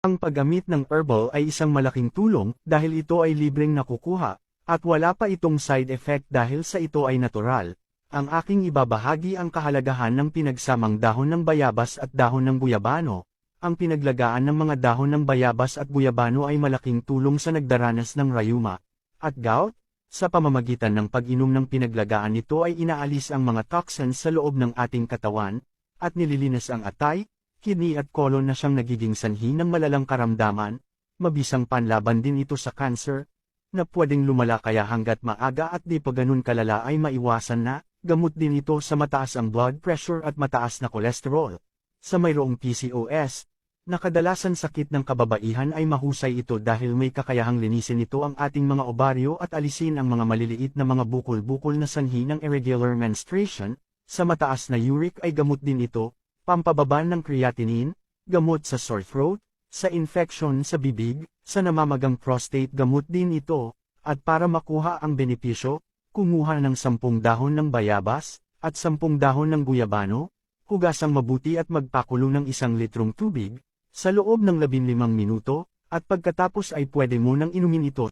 Ang paggamit ng herbal ay isang malaking tulong dahil ito ay libreng nakukuha, at wala pa itong side effect dahil sa ito ay natural. Ang aking ibabahagi ang kahalagahan ng pinagsamang dahon ng bayabas at dahon ng guyabano. Ang pinaglagaan ng mga dahon ng bayabas at guyabano ay malaking tulong sa nagdaranas ng rayuma at gout. Sa pamamagitan ng pag-inom ng pinaglagaan nito ay inaalis ang mga toxins sa loob ng ating katawan, at nililinis ang atay, kidney at kolon na siyang nagiging sanhi ng malalang karamdaman, mabisang panlaban din ito sa cancer, na pwedeng lumala kaya hanggat maaga at di pa ganun kalala ay maiwasan na, gamot din ito sa mataas ang blood pressure at mataas na kolesterol. Sa mayroong PCOS, na kadalasan sakit ng kababaihan ay mahusay ito dahil may kakayahang linisin ito ang ating mga obaryo at alisin ang mga maliliit na mga bukol-bukol na sanhi ng irregular menstruation, sa mataas na uric ay gamot din ito, pampababa ng creatinine, gamot sa sore throat, sa infection sa bibig, sa namamagang prostate. Gamot din ito, at para makuha ang benepisyo, kumuha ng sampung dahon ng bayabas, at sampung dahon ng guyabano, hugasang mabuti at magpakulo ng isang litrong tubig, sa loob ng 15 minuto, at pagkatapos ay pwede mo nang inumin ito